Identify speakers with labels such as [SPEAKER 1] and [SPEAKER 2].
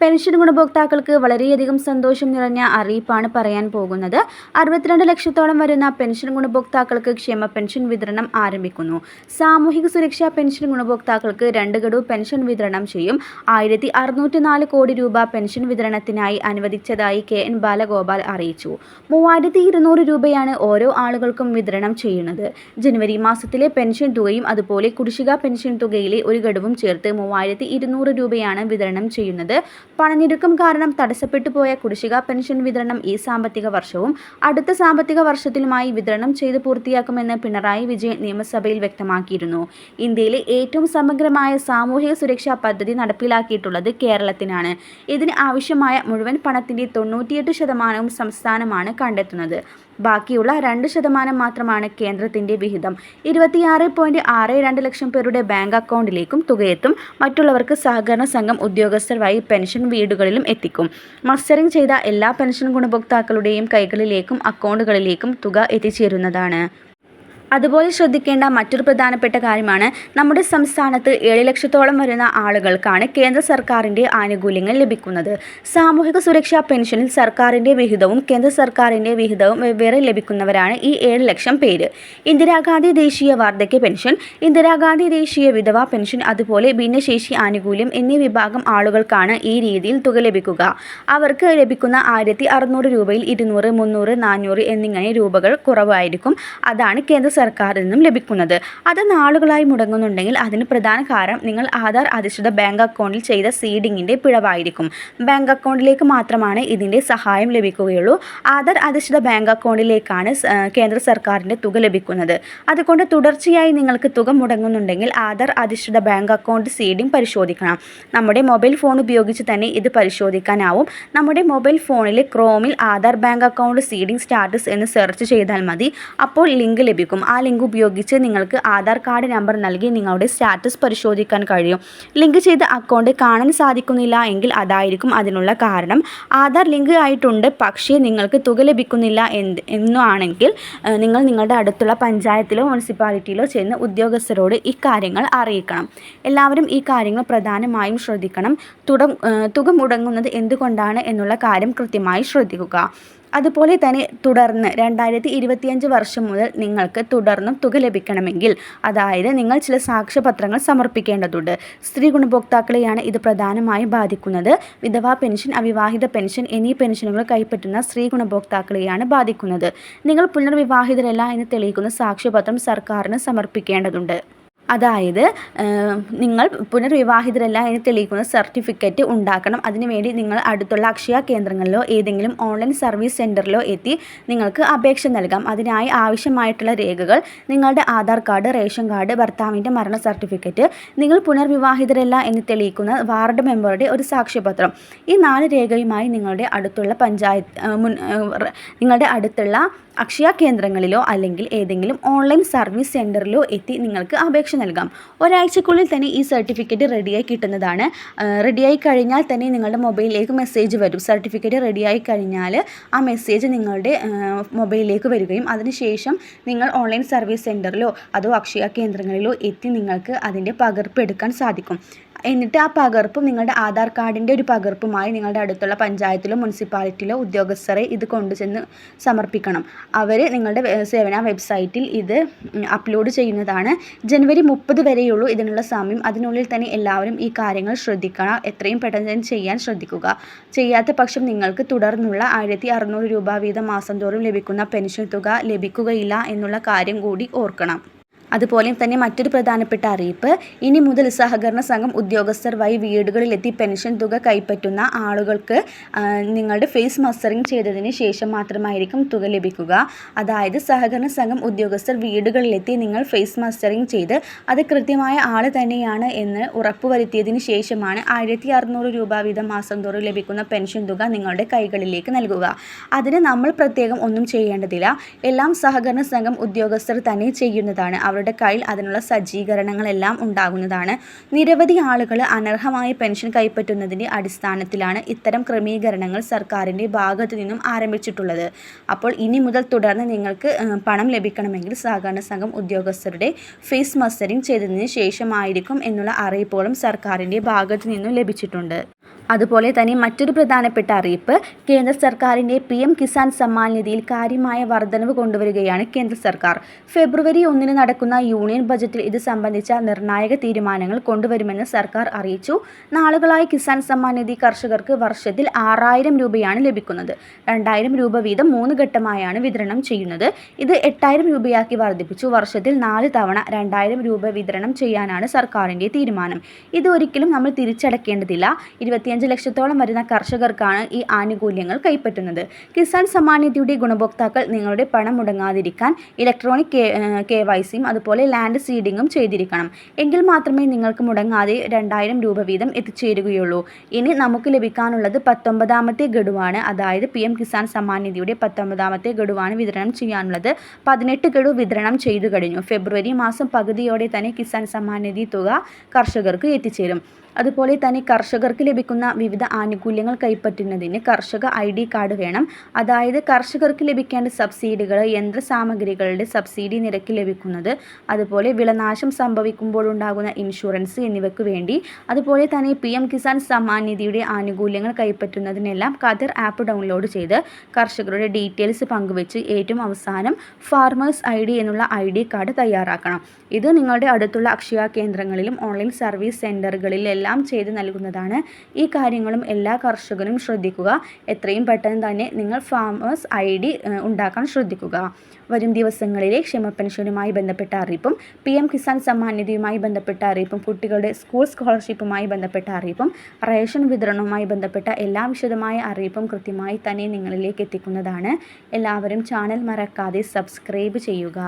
[SPEAKER 1] Pension ഗുണഭോക്താക്കൾക്ക് വളരെയധികം സന്തോഷം നിറഞ്ഞ അറിയിപ്പാണ് പറയാൻ പോകുന്നത്. അറുപത്തിരണ്ട് ലക്ഷത്തോളം വരുന്ന പെൻഷൻ ഗുണഭോക്താക്കൾക്ക് ക്ഷേമ പെൻഷൻ വിതരണം ആരംഭിക്കുന്നു. സാമൂഹിക സുരക്ഷാ പെൻഷൻ ഗുണഭോക്താക്കൾക്ക് രണ്ട് ഗഡു പെൻഷൻ വിതരണം ചെയ്യും. ആയിരത്തി കോടി രൂപ പെൻഷൻ വിതരണത്തിനായി അനുവദിച്ചതായി കെ എൻ ബാലഗോപാൽ അറിയിച്ചു. മൂവായിരത്തി ഇരുന്നൂറ് രൂപയാണ് ഓരോ ആളുകൾക്കും വിതരണം ചെയ്യുന്നത്. ജനുവരി മാസത്തിലെ പെൻഷൻ തുകയും അതുപോലെ കുടിശ്ശിക പെൻഷൻ തുകയിലെ ഒരു ഗഡുവും ചേർത്ത് മൂവായിരത്തി രൂപയാണ് വിതരണം ചെയ്യുന്നത്. പണഞ്ഞെരുക്കം കാരണം തടസ്സപ്പെട്ടു പോയ കുടിശ്ശിക പെൻഷൻ വിതരണം ഈ സാമ്പത്തിക വർഷവും അടുത്ത സാമ്പത്തിക വർഷത്തിലുമായി വിതരണം ചെയ്ത് പൂർത്തിയാക്കുമെന്ന് പിണറായി വിജയൻ നിയമസഭയിൽ വ്യക്തമാക്കിയിരുന്നു. ഇന്ത്യയിലെ ഏറ്റവും സമഗ്രമായ സാമൂഹിക സുരക്ഷാ പദ്ധതി നടപ്പിലാക്കിയിട്ടുള്ളത് കേരളത്തിനാണ്. ഇതിന് ആവശ്യമായ മുഴുവൻ പണത്തിന്റെ തൊണ്ണൂറ്റിയെട്ട് ശതമാനവും സംസ്ഥാനമാണ് കണ്ടെത്തുന്നത്. ബാക്കിയുള്ള രണ്ട് ശതമാനം മാത്രമാണ് കേന്ദ്രത്തിന്റെ വിഹിതം. ഇരുപത്തിയാറ് പോയിന്റ് ആറ് രണ്ട് ലക്ഷം പേരുടെ ബാങ്ക് അക്കൗണ്ടിലേക്കും തുകയെത്തും. മറ്റുള്ളവർക്ക് സഹകരണ സംഘം ഉദ്യോഗസ്ഥർ വഴി പെൻഷൻ വീടുകളിലും എത്തിക്കും. മസ്റ്ററിംഗ് ചെയ്ത എല്ലാ പെൻഷൻ ഗുണഭോക്താക്കളുടെയും കൈകളിലേക്കും അക്കൗണ്ടുകളിലേക്കും തുക എത്തിച്ചേരുന്നതാണ്. അതുപോലെ ശ്രദ്ധിക്കേണ്ട മറ്റൊരു പ്രധാനപ്പെട്ട കാര്യമാണ് നമ്മുടെ സംസ്ഥാനത്ത് ഏഴ് ലക്ഷത്തോളം വരുന്ന ആളുകൾക്കാണ് കേന്ദ്ര സർക്കാരിന്റെ ആനുകൂല്യങ്ങൾ ലഭിക്കുന്നത്. സാമൂഹിക സുരക്ഷാ പെൻഷനിൽ സർക്കാരിന്റെ വിഹിതവും കേന്ദ്ര സർക്കാരിന്റെ വിഹിതവും വെവ്വേറെ ലഭിക്കുന്നവരാണ് ഈ ഏഴ് ലക്ഷം പേര്. ഇന്ദിരാഗാന്ധി ദേശീയ വാർദ്ധക്യ പെൻഷൻ ഇന്ദിരാഗാന്ധി ദേശീയ വിധവാ പെൻഷൻ അതുപോലെ ഭിന്നശേഷി ആനുകൂല്യം എന്നീ വിഭാഗം ആളുകൾക്കാണ് ഈ രീതിയിൽ തുക ലഭിക്കുക. അവർക്ക് ലഭിക്കുന്ന ആയിരത്തി അറുന്നൂറ് രൂപയിൽ ഇരുന്നൂറ് മുന്നൂറ് നാനൂറ് എന്നിങ്ങനെ രൂപകൾ കുറവായിരിക്കും. അതാണ് കേന്ദ്ര സർക്കാരിൽ നിന്നും ലഭിക്കുന്നത്. അത് നാളുകളായി മുടങ്ങുന്നുണ്ടെങ്കിൽ അതിന് പ്രധാന കാരണം നിങ്ങൾ ആധാർ അധിഷ്ഠിത ബാങ്ക് അക്കൗണ്ടിൽ ചെയ്ത സീഡിങ്ങിന്റെ പിഴവായിരിക്കും. ബാങ്ക് അക്കൗണ്ടിലേക്ക് മാത്രമാണ് ഇതിന്റെ സഹായം ലഭിക്കുകയുള്ളൂ. ആധാർ അധിഷ്ഠിത ബാങ്ക് അക്കൗണ്ടിലേക്കാണ് കേന്ദ്ര സർക്കാരിന്റെ തുക ലഭിക്കുന്നത്. അതുകൊണ്ട് തുടർച്ചയായി നിങ്ങൾക്ക് തുക മുടങ്ങുന്നുണ്ടെങ്കിൽ ആധാർ അധിഷ്ഠിത ബാങ്ക് അക്കൗണ്ട് സീഡിംഗ് പരിശോധിക്കണം. നമ്മുടെ മൊബൈൽ ഫോൺ ഉപയോഗിച്ച് തന്നെ ഇത് പരിശോധിക്കാനാവും. നമ്മുടെ മൊബൈൽ ഫോണിലെ ക്രോമിൽ Aadhaar bank account seeding status എന്ന് സെർച്ച് ചെയ്താൽ മതി. അപ്പോൾ ലിങ്ക് ലഭിക്കും. ആ ലിങ്ക് ഉപയോഗിച്ച് നിങ്ങൾക്ക് ആധാർ കാർഡ് നമ്പർ നൽകി നിങ്ങളുടെ സ്റ്റാറ്റസ് പരിശോധിക്കാൻ കഴിയും. ലിങ്ക് ചെയ്ത അക്കൗണ്ട് കാണാൻ സാധിക്കുന്നില്ല എങ്കിൽ അതായിരിക്കും അതിനുള്ള കാരണം. ആധാർ ലിങ്ക് ആയിട്ടുണ്ട് പക്ഷേ നിങ്ങൾക്ക് തുക ലഭിക്കുന്നില്ല എന്ത് എന്നാണെങ്കിൽ നിങ്ങൾ നിങ്ങളുടെ അടുത്തുള്ള പഞ്ചായത്തിലോ മുനിസിപ്പാലിറ്റിയിലോ ചെന്ന് ഉദ്യോഗസ്ഥരോട് ഇക്കാര്യങ്ങൾ അറിയിക്കണം. എല്ലാവരും ഈ കാര്യങ്ങൾ പ്രധാനമായും ശ്രദ്ധിക്കണം. തുട തുക മുടങ്ങുന്നത് എന്തുകൊണ്ടാണ് എന്നുള്ള കാര്യം കൃത്യമായി ശ്രദ്ധിക്കുക. അതുപോലെ തന്നെ തുടർന്ന് രണ്ടായിരത്തി ഇരുപത്തിയഞ്ച് വർഷം മുതൽ നിങ്ങൾക്ക് തുടർന്നും തുക ലഭിക്കണമെങ്കിൽ അതായത് നിങ്ങൾ ചില സാക്ഷ്യപത്രങ്ങൾ സമർപ്പിക്കേണ്ടതുണ്ട്. സ്ത്രീ ഗുണഭോക്താക്കളെയാണ് ഇത് പ്രധാനമായും ബാധിക്കുന്നത്. വിധവാ പെൻഷൻ അവിവാഹിത പെൻഷൻ എന്നീ പെൻഷനുകൾ കൈപ്പറ്റുന്ന സ്ത്രീ ഗുണഭോക്താക്കളെയാണ് ബാധിക്കുന്നത്. നിങ്ങൾ പുനർവിവാഹിതരല്ല എന്ന് തെളിയിക്കുന്ന സാക്ഷ്യപത്രം സർക്കാരിന് സമർപ്പിക്കേണ്ടതുണ്ട്. അതായത് നിങ്ങൾ പുനർവിവാഹിതരല്ല എന്ന് തെളിയിക്കുന്ന സർട്ടിഫിക്കറ്റ് ഉണ്ടാക്കണം. അതിനുവേണ്ടി നിങ്ങൾ അടുത്തുള്ള അക്ഷയ കേന്ദ്രങ്ങളിലോ ഏതെങ്കിലും ഓൺലൈൻ സർവീസ് സെന്ററിലോ എത്തി നിങ്ങൾക്ക് അപേക്ഷ നൽകാം. അതിനായി ആവശ്യമായിട്ടുള്ള രേഖകൾ നിങ്ങളുടെ ആധാർ കാർഡ് റേഷൻ കാർഡ് ഭർത്താവിന്റെ മരണ സർട്ടിഫിക്കറ്റ് നിങ്ങൾ പുനർവിവാഹിതരല്ല എന്ന് തെളിയിക്കുന്ന വാർഡ് മെമ്പറുടെ ഒരു സാക്ഷ്യപത്രം. ഈ നാല് രേഖയുമായി നിങ്ങളുടെ അടുത്തുള്ള പഞ്ചായത്ത് നിങ്ങളുടെ അടുത്തുള്ള അക്ഷയ കേന്ദ്രങ്ങളിലോ അല്ലെങ്കിൽ ഏതെങ്കിലും ഓൺലൈൻ സർവീസ് സെന്ററിലോ എത്തി നിങ്ങൾക്ക് അപേക്ഷ നൽകാം. ഒരാഴ്ചക്കുള്ളിൽ തന്നെ ഈ സർട്ടിഫിക്കറ്റ് റെഡിയായി കിട്ടുന്നതാണ്. റെഡിയായി കഴിഞ്ഞാൽ തന്നെ നിങ്ങളുടെ മൊബൈലിലേക്ക് മെസ്സേജ് വരും. സർട്ടിഫിക്കറ്റ് റെഡിയായി കഴിഞ്ഞാൽ ആ മെസ്സേജ് നിങ്ങളുടെ മൊബൈലിലേക്ക് വരികയും അതിനുശേഷം നിങ്ങൾ ഓൺലൈൻ സർവീസ് സെന്ററിലോ അതോ അക്ഷയ കേന്ദ്രങ്ങളിലോ എത്തി നിങ്ങൾക്ക് അതിന്റെ പകർപ്പ് എടുക്കാൻ സാധിക്കും. എന്നിട്ട് ആ പകർപ്പും നിങ്ങളുടെ ആധാർ കാർഡിന്റെ ഒരു പകർപ്പുമായി നിങ്ങളുടെ അടുത്തുള്ള പഞ്ചായത്തിലോ മുനിസിപ്പാലിറ്റിയിലോ ഉദ്യോഗസ്ഥരെ ഇത് കൊണ്ടുചെന്ന് സമർപ്പിക്കണം. അവർ നിങ്ങളുടെ സേവന വെബ്സൈറ്റിൽ ഇത് അപ്ലോഡ് ചെയ്യുന്നതാണ്. ജനുവരി മുപ്പത് വരെയുള്ളൂ ഇതിനുള്ള സമയം. അതിനുള്ളിൽ തന്നെ എല്ലാവരും ഈ കാര്യങ്ങൾ ശ്രദ്ധിക്കണം. എത്രയും പെട്ടെന്ന് തന്നെ ചെയ്യാൻ ശ്രദ്ധിക്കുക. ചെയ്യാത്ത പക്ഷം നിങ്ങൾക്ക് തുടർന്നുള്ള ആയിരത്തി അറുന്നൂറ് രൂപ വീതം മാസം തോറും ലഭിക്കുന്ന പെൻഷൻ തുക ലഭിക്കുകയില്ല എന്നുള്ള കാര്യം കൂടി ഓർക്കണം. അതുപോലെ തന്നെ മറ്റൊരു പ്രധാനപ്പെട്ട അറിയിപ്പ് ഇനി മുതൽ സഹകരണ സംഘം ഉദ്യോഗസ്ഥർ വഴി വീടുകളിലെത്തി പെൻഷൻ തുക കൈപ്പറ്റുന്ന ആളുകൾക്ക് നിങ്ങളുടെ ഫേസ് മസ്റ്ററിംഗ് ചെയ്തതിന് ശേഷം മാത്രമായിരിക്കും തുക ലഭിക്കുക. അതായത് സഹകരണ സംഘം ഉദ്യോഗസ്ഥർ വീടുകളിലെത്തി നിങ്ങൾ ഫേസ് മസ്റ്ററിംഗ് ചെയ്ത് അത് കൃത്യമായ ആൾ തന്നെയാണ് എന്ന് ഉറപ്പുവരുത്തിയതിന് ശേഷമാണ് ആയിരത്തി അറുന്നൂറ് രൂപ വീതം മാസം തോറും ലഭിക്കുന്ന പെൻഷൻ തുക നിങ്ങളുടെ കൈകളിലേക്ക് നൽകുക. അതിന് നമ്മൾ പ്രത്യേകം ഒന്നും ചെയ്യേണ്ടതില്ല. എല്ലാം സഹകരണ സംഘം ഉദ്യോഗസ്ഥർ തന്നെ ചെയ്യുന്നതാണ്. അവർ അവരുടെ കയ്യിൽ അതിനുള്ള സജ്ജീകരണങ്ങളെല്ലാം ഉണ്ടാകുന്നതാണ്. നിരവധി ആളുകൾ അനർഹമായ പെൻഷൻ കൈപ്പറ്റുന്നതിന്റെ അടിസ്ഥാനത്തിലാണ് ഇത്തരം ക്രമീകരണങ്ങൾ സർക്കാരിന്റെ ഭാഗത്തു നിന്നും ആരംഭിച്ചിട്ടുള്ളത്. അപ്പോൾ ഇനി മുതൽ തുടർന്ന് നിങ്ങൾക്ക് പണം ലഭിക്കണമെങ്കിൽ സഹകരണ സംഘം ഉദ്യോഗസ്ഥരുടെ ഫേസ് മസ്റ്ററിംഗ് ചെയ്തതിന് ശേഷമായിരിക്കും എന്നുള്ള അറിയിപ്പുകളും സർക്കാരിന്റെ ഭാഗത്തു നിന്നും ലഭിച്ചിട്ടുണ്ട്. അതുപോലെ തന്നെ മറ്റൊരു പ്രധാനപ്പെട്ട അറിയിപ്പ് കേന്ദ്ര സർക്കാരിന്റെ പി എം കിസാൻ സമ്മാൻ നിധിയിൽ കാര്യമായ വർധനവ് കൊണ്ടുവരികയാണ് കേന്ദ്ര സർക്കാർ. ഫെബ്രുവരി ഒന്നിന് നടക്കുന്ന യൂണിയൻ ബജറ്റിൽ ഇത് സംബന്ധിച്ച നിർണായക തീരുമാനങ്ങൾ കൊണ്ടുവരുമെന്ന് സർക്കാർ അറിയിച്ചു. നാളുകളായി കിസാൻ സമ്മാൻ നിധി കർഷകർക്ക് വർഷത്തിൽ ആറായിരം രൂപയാണ് ലഭിക്കുന്നത്. രണ്ടായിരം രൂപ വീതം മൂന്ന് ഘട്ടമായാണ് വിതരണം ചെയ്യുന്നത്. ഇത് എട്ടായിരം രൂപയാക്കി വർദ്ധിപ്പിച്ചു. വർഷത്തിൽ നാല് തവണ രണ്ടായിരം രൂപ വിതരണം ചെയ്യാനാണ് സർക്കാരിന്റെ തീരുമാനം. ഇത് ഒരിക്കലും നമ്മൾ തിരിച്ചടക്കേണ്ടതില്ല. ഇരുപത്തിയഞ്ച് ലക്ഷത്തോളം വരുന്ന കർഷകർക്കാണ് ഈ ആനുകൂല്യങ്ങൾ കൈപ്പറ്റുന്നത്. കിസാൻ സമ്മാൻ നിധിയുടെ ഗുണഭോക്താക്കൾ നിങ്ങളുടെ പണം മുടങ്ങാതിരിക്കാൻ ഇലക്ട്രോണിക് കെ വൈ സിയും അതുപോലെ ലാൻഡ് സീഡിങ്ങും ചെയ്തിരിക്കണം. എങ്കിൽ മാത്രമേ നിങ്ങൾക്ക് മുടങ്ങാതെ രണ്ടായിരം രൂപ വീതം എത്തിച്ചേരുകയുള്ളൂ. ഇനി നമുക്ക് ലഭിക്കാനുള്ളത് പത്തൊമ്പതാമത്തെ ഗഡുവാണ്. അതായത് പി എം കിസാൻ സമ്മാൻ നിധിയുടെ പത്തൊമ്പതാമത്തെ ഗഡുവാണ് വിതരണം ചെയ്യാനുള്ളത്. പതിനെട്ട് ഗഡു വിതരണം ചെയ്തു കഴിഞ്ഞു. ഫെബ്രുവരി മാസം പകുതിയോടെ തന്നെ കിസാൻ സമ്മാൻ നിധി തുക കർഷകർക്ക് എത്തിച്ചേരും. അതുപോലെ തന്നെ കർഷകർക്ക് ലഭിക്കുന്ന വിവിധ ആനുകൂല്യങ്ങൾ കൈപ്പറ്റുന്നതിന് കർഷക ഐ ഡി കാർഡ് വേണം. അതായത് കർഷകർക്ക് ലഭിക്കേണ്ട സബ്സിഡികൾ യന്ത്ര സാമഗ്രികളുടെ സബ്സിഡി നിരക്ക് ലഭിക്കുന്നത് അതുപോലെ വിളനാശം സംഭവിക്കുമ്പോൾ ഉണ്ടാകുന്ന ഇൻഷുറൻസ് എന്നിവയ്ക്ക് വേണ്ടി. അതുപോലെ തന്നെ പി എം കിസാൻ സമ്മാൻ നിധിയുടെ ആനുകൂല്യങ്ങൾ കൈപ്പറ്റുന്നതിനെല്ലാം ഖദർ ആപ്പ് ഡൗൺലോഡ് ചെയ്ത് കർഷകരുടെ ഡീറ്റെയിൽസ് പങ്കുവെച്ച് ഏറ്റവും അവസാനം ഫാർമേഴ്സ് ഐ ഡി എന്നുള്ള ഐ ഡി കാർഡ് തയ്യാറാക്കണം. ഇത് നിങ്ങളുടെ അടുത്തുള്ള അക്ഷയ കേന്ദ്രങ്ങളിലും ഓൺലൈൻ സർവീസ് സെന്ററുകളിലെല്ലാം ചെയ്ത് നൽകുന്നതാണ്. ഈ കാര്യങ്ങളും എല്ലാ കർഷകരും ശ്രദ്ധിക്കുക. എത്രയും പെട്ടെന്ന് തന്നെ നിങ്ങൾ ഫാമേഴ്സ് ഐ ഡി ഉണ്ടാക്കാൻ ശ്രദ്ധിക്കുക. വരും ദിവസങ്ങളിലെ ക്ഷമ പെൻഷനുമായി ബന്ധപ്പെട്ട അറിയിപ്പും പി എം കിസാൻ സമ്മാൻ നിധിയുമായി ബന്ധപ്പെട്ട അറിയിപ്പും കുട്ടികളുടെ സ്കൂൾ സ്കോളർഷിപ്പുമായി ബന്ധപ്പെട്ട അറിയിപ്പും റേഷൻ വിതരണവുമായി ബന്ധപ്പെട്ട എല്ലാ വിശദമായ അറിയിപ്പും കൃത്യമായി തന്നെ നിങ്ങളിലേക്ക് എത്തിക്കുന്നതാണ്. എല്ലാവരും ചാനൽ മറക്കാതെ സബ്സ്ക്രൈബ് ചെയ്യുക.